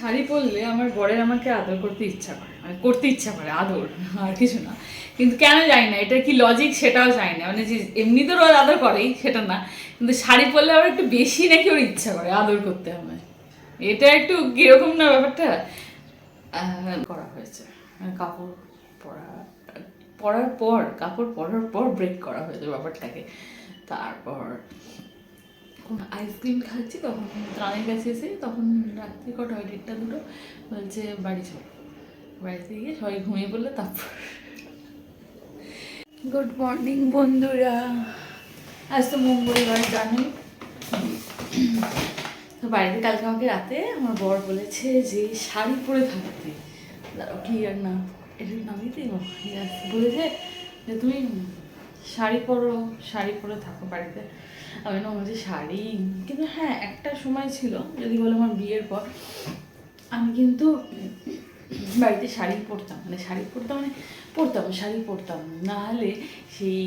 শাড়ি পরলে আমার বরের আমাকে আদর করতে ইচ্ছা করে। মানে করতে ইচ্ছা করে, আদর, আর কিছু না। কিন্তু কেন জানি না, এটা কি লজিক সেটাও জানি না। মানে যে এমনি তো রোজ আদর করেই, সেটা না। কিন্তু শাড়ি পরলে আবার একটু বেশি নাকি ওর ইচ্ছা করে আদর করতে হবে এটা একটু কীরকম না ব্যাপারটা? করা হয়েছে। মানে কাপড় পরা, পরার পর, কাপড় পরার পর ব্রেক করা হয়েছে ব্যাপারটাকে। তারপর আইসক্রিম খাচ্ছি তখন ত্রাণের কাছে এসে তখন রাত্রি কটা হয় দেড়টা দুটো বলছে বাড়ি চল। বাড়িতে গিয়ে সবাই ঘুমিয়ে পড়লে তারপর গুড মর্নিং বন্ধুরা। আজ তো মঙ্গলবার জানি তো বাড়িতে কালকে আমাকে রাতে আমার বর বলেছে যে শাড়ি পরে থাকতে। দাঁড়াও কি আর না এটা নামিয়ে দিই বলেছে যে তুমি শাড়ি পরো, শাড়ি পরে থাকো বাড়িতে। আমি না বলছি শাড়ি, কিন্তু হ্যাঁ একটা সময় ছিল, যদি বলো আমার বিয়ের পর, আমি কিন্তু বাড়িতে শাড়ি পরতাম মানে শাড়ি পরতাম মানে পরতাম, শাড়ি পরতাম। নাহলে সেই,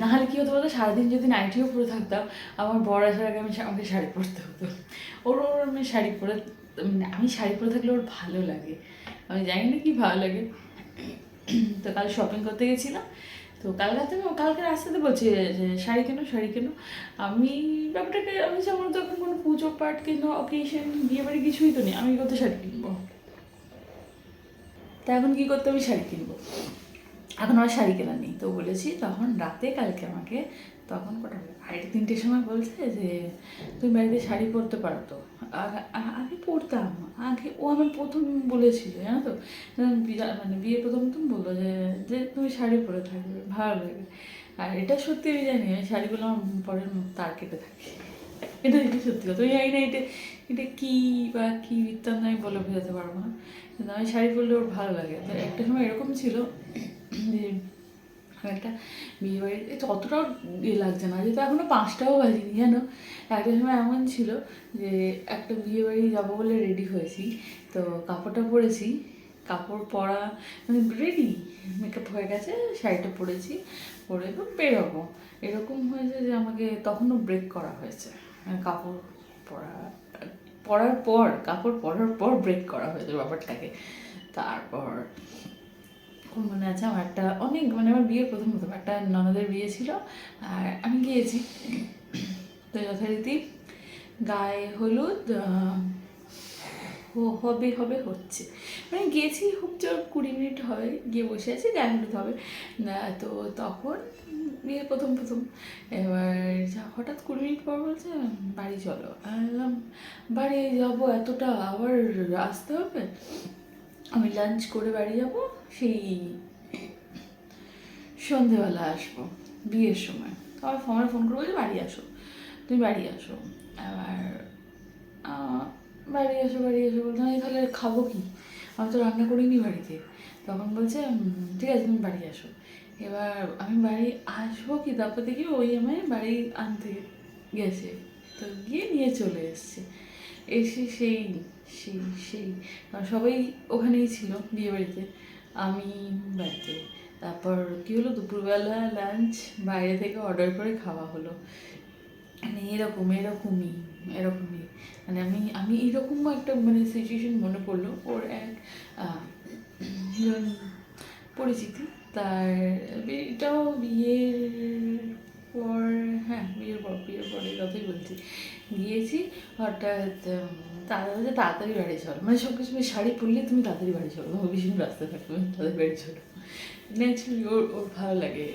নাহলে কী হতো বলতো, সারাদিন যদি নাইটিও পরে থাকতাম, আমার বর আসার আগে আমি আমাকে শাড়ি পরতে হতো। ওর ওর আমি শাড়ি পরে মানে আমি শাড়ি পরে থাকলে ওর ভালো লাগে। আমি জানি না কি ভালো লাগে। তো কাল শপিং করতে গেছিলাম তো কাল রাতে আমি- কালকে রাস্তাতে বলছি যে, শাড়ি কেন শাড়ি কেন। আমি ব্যাপারটাকে, আমি যেমন তো এখন কোনো পুজো পাঠ কিংবা অকেশন বিয়ে বাড়ি কিছুই তো নেই, আমি কত শাড়ি কিনবো? তা এখন কী করতে আমি শাড়ি কিনবো। এখন আমার শাড়ি কেনা নেই, তো বলেছি তখন রাতে কালকে আমাকে, তখন কটা? আড়াইটে তিনটের সময় বলছে যে, তুমি বাড়িতে শাড়ি পরতে পারো তো। আগে- পরতাম। আগে ও আমার প্রথম বলেছিল, জানো তো? মানে বিয়ে প্রথম প্রথম বলল যে যে তুমি শাড়ি পরে থাকবে, ভালো লাগে আর এটা সত্যি আমি জানি, আমি শাড়িগুলো আমার পরের তার কেটে থাকি। এটা এটা সত্যি কথা। জানি না এটা এটা কী বা কী বৃত্তান্ত আমি বলে বোঝাতে পারব না। কিন্তু আমি শাড়ি পরলে ওর ভালো লাগে। তো একটা সময় এরকম ছিল যে একটা বিয়ে বাড়িতে অতটাও ইয়ে লাগছে না, যেহেতু এখনও পাঁচটাও বাজিনি, জানো? একটা সময় এমন ছিল যে একটা বিয়ে বাড়ি যাব বলে রেডি হয়েছি, তো কাপড়টা পরেছি, কাপড় পরা মানে রেডি মেকআপ হয়ে গেছে, শাড়িটা পরেছি, পরে তো বেরোবো। এরকম হয়েছে যে আমাকে তখনও ব্রেক করা হয়েছে। মানে কাপড় পরা, পরার পর, কাপড় পরার পর ব্রেক করা হয়েছে ব্যাপারটাকে। তারপর মনে আছে, আমার একটা অনেক মানে আমার বিয়ের প্রথম প্রথম একটা ননদের বিয়ে ছিল, আর আমি গিয়েছি। তো যথারীতি গায়ে হলুদ হবে হবে, হচ্ছে। মানে গিয়েছি, খুব জোর কুড়ি মিনিট হবে গিয়ে বসে আছি, গায়ে হলুদ হবে। তো তখন বিয়ে প্রথম প্রথম এবার যা- হঠাৎ কুড়ি মিনিট পর বলছে, বাড়ি চলো। বললাম, বাড়ি যাব এতটা আবার আসতে হবে? আমি লাঞ্চ করে বাড়ি যাব সেই সন্ধেবেলা আসব বিয়ের সময়। তো আমার ফোন করে বলছে বাড়ি আসো। তুমি বাড়ি আসো। আহ, বাড়ি আসো বাড়ি আসো বলতে আমি তাহলে খাব কি? আমি তো রান্না করিনি বাড়িতে। তখন বলছে ঠিক আছে তুমি বাড়ি আসো। এবার আমি বাড়ি আসব কি তারপর দেখি ওই আমায় বাড়ি আনতে গেছে। তো গিয়ে নিয়ে চলে এসছে। এসে সেই সেই সেই সবাই ওখানেই ছিল বিয়ে বাড়িতে। আমি বাড়িতে তারপর কী হলো? দুপুরবেলা লাঞ্চ বাইরে থেকে অর্ডার করে খাওয়া হলো। মানে এরকম, এরকমই এরকমই। মানে আমি আমি এরকম একটা মানে সিচুয়েশন মনে পড়ল। ওর এক পরিচিতি। তার এটাও বিয়ের পর হ্যাঁ বিয়ের পরের কথাই বলছি। গিয়েছি, হঠাৎ তারা বলছে, তাড়াতাড়ি বাড়ি চলো। মানে সব কিছু শাড়ি পরলে তুমি তাড়াতাড়ি বাড়ি চলো ভীষণ রাস্তায় থাকবে তাড়াতাড়ি বাড়ি চলো। ন্যাচুরালি ওর ওর ভালো লাগে।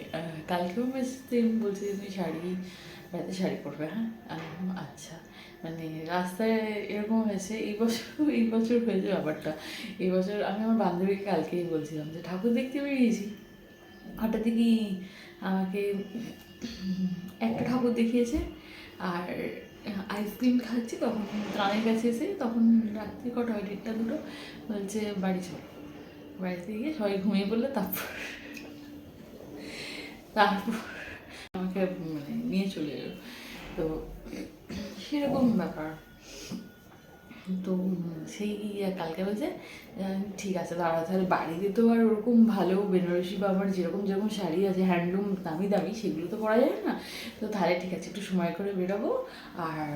কালকেও মেস সেম বলছে যে, তুমি শাড়ি রাতে শাড়ি পরবে হ্যাঁ? আচ্ছা। মানে রাস্তায় এরকম হয়েছে, এই বছর এই বছর হয়েছে ব্যাপারটা। এই বছর আমি আমার বান্ধবীকে কালকেই বলছিলাম যে, ঠাকুর দেখতে বেরিয়েছি। হঠাৎ কি আমাকে একটা ঠাকুর দেখিয়েছে আর আইসক্রিম খাচ্ছি, তখন ত্রাণের কাছে এসে তখন রাত্রি কটা হয় দুটো, বলছে, বাড়ি চল। বাড়িতে গিয়ে সবাই ঘুমিয়ে পড়ল, তারপর তারপর আমাকে মানে নিয়ে চলে এলো। তো, সেরকম ব্যাপার। তো সেই কালকে বলছে ঠিক আছে দাঁড়া তাহলে বাড়িতে তো আর ওরকম ভালো বেনারসি বা আমার যেরকম যেরকম শাড়ি আছে হ্যান্ডলুম দামি দামি, সেগুলো তো পরা যায় না। তো তাহলে ঠিক আছে, একটু সময় করে বেরোবো আর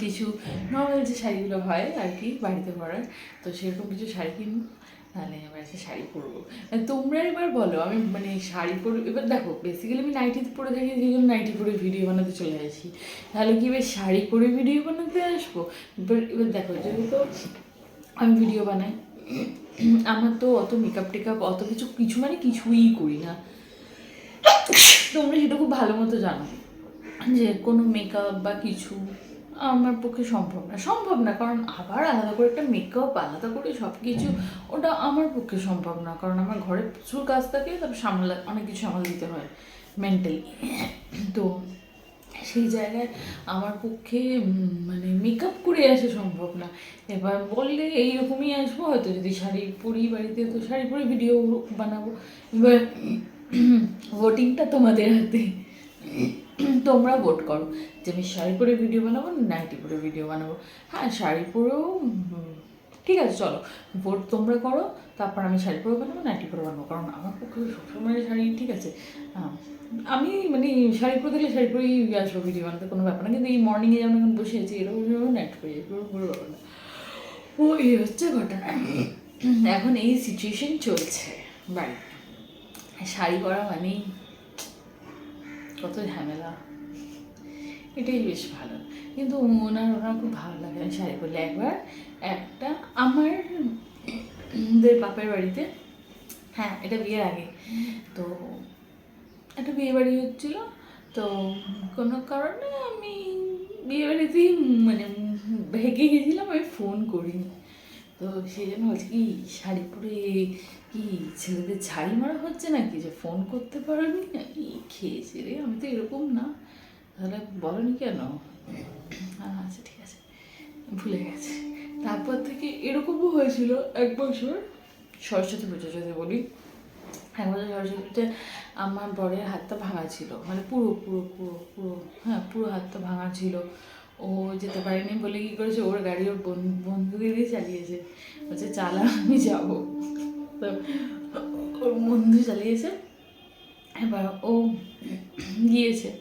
কিছু নর্মাল যে শাড়িগুলো হয় আর কি বাড়িতে পরার, তো সেরকম কিছু শাড়ি কিনবো। তাহলে বাড়িতে শাড়ি পরবো। মানে তোমরা এবার বলো, আমি মানে শাড়ি পরে এবার দেখো বেসিক্যালি আমি নাইটি পরে থাকি, সেই জন্য নাইটি পরে ভিডিও বানাতে চলে আসি। তাহলে কি এবার শাড়ি পরে ভিডিও বানাতে আসব? এবার এবার দেখো, যেহেতু আমি ভিডিও বানাই, আমার তো অত মেকআপ টেকআপ অত কিছু কিছু মানে কিছুই করি না। তোমরা সেটা খুব ভালো মতো জানো যে কোনো মেকআপ বা কিছু আমার পক্ষে সম্ভব না। সম্ভব না, কারণ আবার আলাদা করে একটা মেকআপ আলাদা করে সব কিছু ওটা আমার পক্ষে সম্ভব না। কারণ আমার ঘরে প্রচুর কাজ থাকে, তারপর সামলা, অনেক কিছু সামাল দিতে হয় মেন্টালি তো সেই জায়গায় আমার পক্ষে মানে মেকআপ করে আসা সম্ভব না। এবার বললে এইরকমই আসব, হয়তো যদি শাড়ি পরি বাড়িতে, তো শাড়ি পরে ভিডিও বানাবো। এবার ভোটিংটা তোমাদের হাতে। তোমরা ভোট করো যে আমি শাড়ি পরে ভিডিও বানাবো নাইটি পরে ভিডিও বানাবো। হ্যাঁ শাড়ি পরেও ঠিক আছে, চলো। ভোট তোমরা করো, তারপর আমি শাড়ি পরে বানাবো নাইটি পরে বানাবো। কারণ আমার পক্ষে সবসময় শাড়ি, ঠিক আছে। আমি মানে শাড়ি পরে দেখলে শাড়ি পরেই আসব ভিডিও বানাতে, কোনো ব্যাপার না। কিন্তু এই মর্নিংয়ে যেমন এখন বসে আছি, এরকম নাইট পরে যাই পুরো ব্যাপার না। ও এই হচ্ছে ঘটনা। এখন এই সিচুয়েশন চলছে বাড়িতে। শাড়ি পরা মানেই কত ঝামেলা। এটাই বেশ ভালো। কিন্তু ওনার ওনার খুব ভালো লাগে আমি শাড়ি পরলে একবার, একটা আমার বাপের বাড়িতে হ্যাঁ এটা বিয়ের আগে। তো একটা বিয়ে বাড়ি হচ্ছিল। তো কোনো কারণে আমি বিয়ে বাড়িতেই মানে ভেঙে গেছিলাম, আমি ফোন করিনি। তো সেই জন্য বলছি কি শাড়ি পরে কি ছেলেদের ছাড়ি মারা হচ্ছে নাকি? যে ফোন করতে পারোনি? কি খেয়েছে রে, আমি তো এরকম না। তাহলে বলনি কেন? আচ্ছা ঠিক আছে। ভুলে গেছে। তারপর থেকে এরকমও হয়েছিল এক বছর। সরস্বতী পুজো যদি বলি। এক বছর সরস্বতী পুজোতে আমার বরের হাতটা ভাঙা ছিল। মানে পুরো পুরো পুরো পুরো হ্যাঁ পুরো হাতটা ভাঙা ছিল। ও যেতে পারেনি বলে কী করেছে? ওর গাড়ি ওর বন- বন্ধুকে দিয়ে চালিয়েছে। বলছে, চালা, আমি যাব। তো ওর বন্ধু চালিয়েছে। এবার ও গিয়েছে।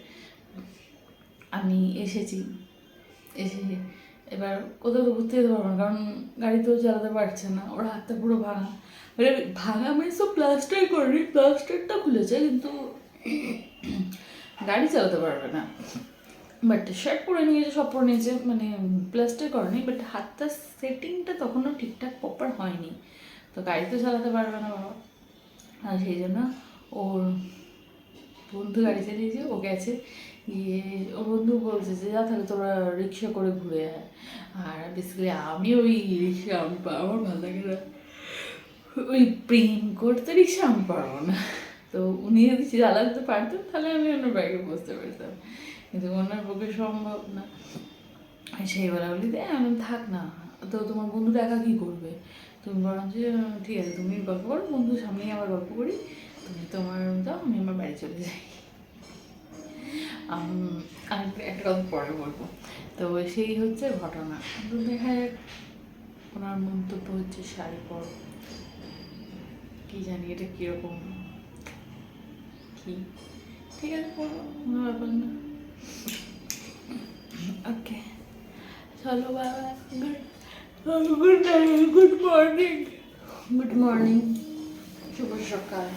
আমি এসেছি। এসে এবার কোথাও তো ঘুরতে যেতে পারব না, কারণ গাড়ি তো চালাতে পারছে না। ওর হাতটা পুরো ভাঙা। মানে ভাঙা মানে সব প্লাস্টার করেনি প্লাস্টারটা খুলেছে, কিন্তু গাড়ি চালাতে পারবে না। বাট শার্ট পরে নিয়েছে সব পরে নিয়েছে মানে প্লাস্টার করেনি বাট হাতটা সেটিংটা তখনও ঠিকঠাক প্রপার হয়নি। তো গাড়ি তো চালাতে পারবে না বাবা। আর সেই জন্য ওর বন্ধু গাড়ি চালিয়েছে ও গেছে, গিয়ে ওর বন্ধু বলছে যে, যা তাহলে তোরা রিক্সা করে ঘুরে আয়। আর বেসিক্যালি আমি ওই রিক্সা আমি আমার ভালো লাগে না। ওই প্রেম করতে রিক্সা আমি পারব না। তো উনি যদি চালাতে পারতেন, তাহলে আমি ওনার ব্যাগে বসতে পারতাম। কিন্তু ওনার পক্ষে সম্ভব না। সেই বেলা বলি দে আমি থাক না। তো তোমার বন্ধু একা কী করবে? তুমি বরং যে, ঠিক আছে, তুমি গল্প করো বন্ধুর সামনেই আবার গল্প করি। তুমি তোমার দাও আমি আমার বাড়ি চলে যাই। আম- একটা কথা পরে বলব। তো সেই হচ্ছে ঘটনা। তো দেখা যাক, ওনার মন্তব্য হচ্ছে শাড়ি পর কি জানি এটা কীরকম, কি? ঠিক আছে পড়ব কোনো ব্যাপার না। ওকে চলো বাবা good good night good morning good morning শুভ সকাল